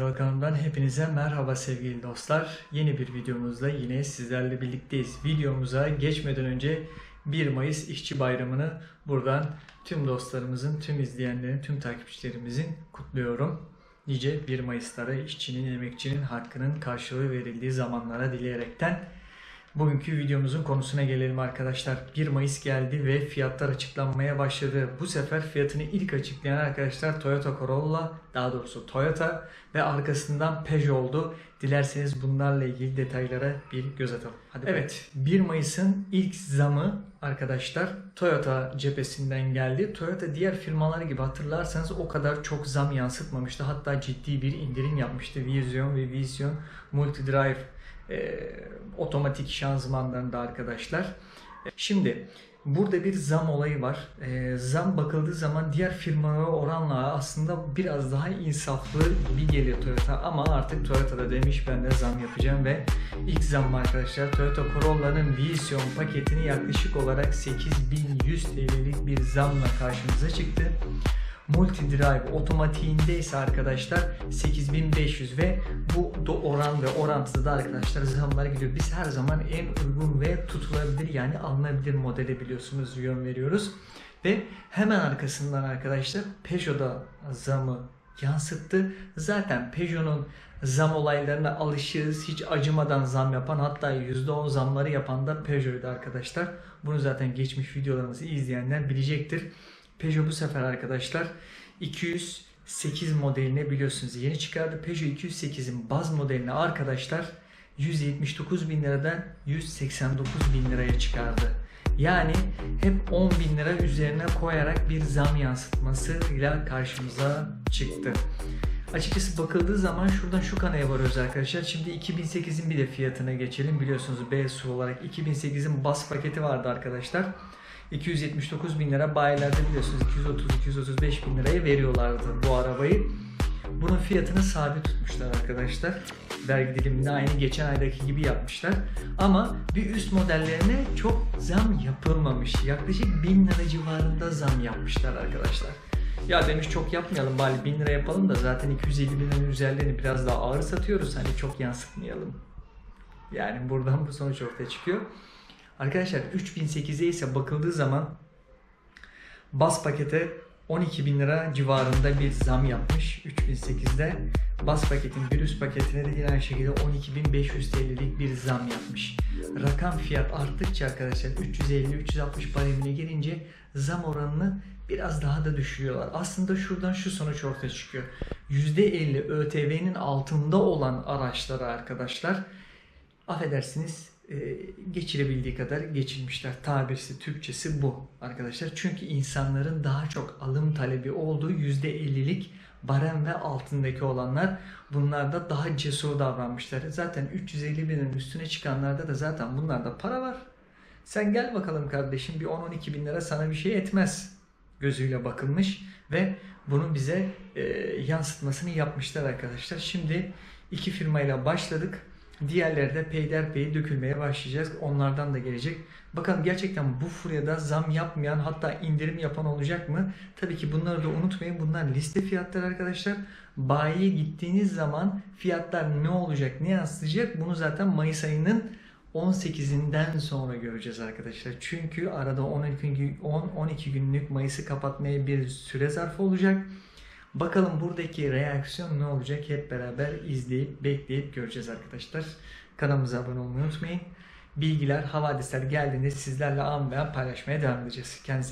Ekranlardan hepinize merhaba sevgili dostlar. Yeni bir videomuzla yine sizlerle birlikteyiz. Videomuza geçmeden önce 1 Mayıs İşçi Bayramı'nı buradan tüm dostlarımızın, tüm izleyenlerin, tüm takipçilerimizin kutluyorum. Nice 1 Mayıs'lara işçinin, emekçinin hakkının karşılığı verildiği zamanlara dileyerekten Bugünkü videomuzun konusuna gelelim arkadaşlar. 1 Mayıs geldi ve fiyatlar açıklanmaya başladı. Bu sefer fiyatını ilk açıklayan arkadaşlar Toyota Corolla, daha doğrusu Toyota ve arkasından Peugeot oldu. Dilerseniz bunlarla ilgili detaylara bir göz atalım. Hadi evet, 1 Mayıs'ın ilk zamı arkadaşlar Toyota cephesinden geldi. Toyota diğer firmalar gibi hatırlarsanız o kadar çok zam yansıtmamıştı. Hatta ciddi bir indirim yapmıştı. Vision ve Vision Multi Drive e, otomatik şanzımanlarında arkadaşlar. Şimdi burada bir zam olayı var. E, zam bakıldığı zaman diğer firmalara oranla aslında biraz daha insaflı gibi geliyor Toyota ama artık Toyota da demiş ben de zam yapacağım ve ilk zam arkadaşlar Toyota Corolla'nın Vision paketini yaklaşık olarak 8100 TL'lik bir zamla karşımıza çıktı. Multi Drive otomatiğinde ise arkadaşlar 8500 ve bu da oran ve orantıda da arkadaşlar zamlar gidiyor. Biz her zaman en uygun ve tutulabilir yani alınabilir modele biliyorsunuz yön veriyoruz. Ve hemen arkasından arkadaşlar Peugeot'da zamı yansıttı. Zaten Peugeot'un zam olaylarına alışığız. Hiç acımadan zam yapan hatta %10 zamları yapan da Peugeot'du arkadaşlar. Bunu zaten geçmiş videolarımızı izleyenler bilecektir. Peugeot bu sefer arkadaşlar 208 modeline biliyorsunuz yeni çıkardı. Peugeot 208'in baz modeline arkadaşlar 179 bin liradan 189 bin liraya çıkardı. Yani hep 10 bin lira üzerine koyarak bir zam yansıtmasıyla karşımıza çıktı. Açıkçası bakıldığı zaman şuradan şu kanaya varıyoruz arkadaşlar. Şimdi 2008'in bir de fiyatına geçelim. Biliyorsunuz BSU olarak 2008'in bas paketi vardı arkadaşlar. 279 bin lira bayilerde biliyorsunuz 230-235 bin liraya veriyorlardı bu arabayı. Bunun fiyatını sabit tutmuşlar arkadaşlar. Vergi diliminde aynı geçen aydaki gibi yapmışlar. Ama bir üst modellerine çok zam yapılmamış. Yaklaşık 1000 lira civarında zam yapmışlar arkadaşlar. Ya demiş çok yapmayalım bari 1000 lira yapalım da zaten 250 bin liranın üzerlerini biraz daha ağır satıyoruz. Hani çok yansıtmayalım. Yani buradan bu sonuç ortaya çıkıyor. Arkadaşlar 3008'e ise bakıldığı zaman bas pakete 12 bin lira civarında bir zam yapmış 3008'de. Bas paketin bir üst paketine de aynı şekilde 12.500 TL'lik bir zam yapmış. Rakam fiyat arttıkça arkadaşlar 350-360 baremine gelince zam oranını biraz daha da düşürüyorlar. Aslında şuradan şu sonuç ortaya çıkıyor. %50 ÖTV'nin altında olan araçlara arkadaşlar affedersiniz geçirebildiği kadar geçirmişler. Tabirsi, Türkçesi bu arkadaşlar. Çünkü insanların daha çok alım talebi olduğu %50'lik barem ve altındaki olanlar bunlarda daha cesur davranmışlar. Zaten 350 binin üstüne çıkanlarda da zaten bunlarda para var. Sen gel bakalım kardeşim bir 10-12 bin lira sana bir şey etmez gözüyle bakılmış ve bunun bize e, yansıtmasını yapmışlar arkadaşlar. Şimdi iki firmayla başladık. Diğerleri de peyderpey dökülmeye başlayacağız. Onlardan da gelecek. Bakalım gerçekten bu furyada zam yapmayan hatta indirim yapan olacak mı? Tabii ki bunları da unutmayın. Bunlar liste fiyatları arkadaşlar. Bayiye gittiğiniz zaman fiyatlar ne olacak, ne yansıyacak? Bunu zaten Mayıs ayının 18'inden sonra göreceğiz arkadaşlar. Çünkü arada 12 gün 10-12 günlük Mayıs'ı kapatmaya bir süre zarfı olacak. Bakalım buradaki reaksiyon ne olacak hep beraber izleyip bekleyip göreceğiz arkadaşlar. Kanalımıza abone olmayı unutmayın. Bilgiler, havadisler geldiğinde sizlerle an be an paylaşmaya devam edeceğiz. Kendinize iyi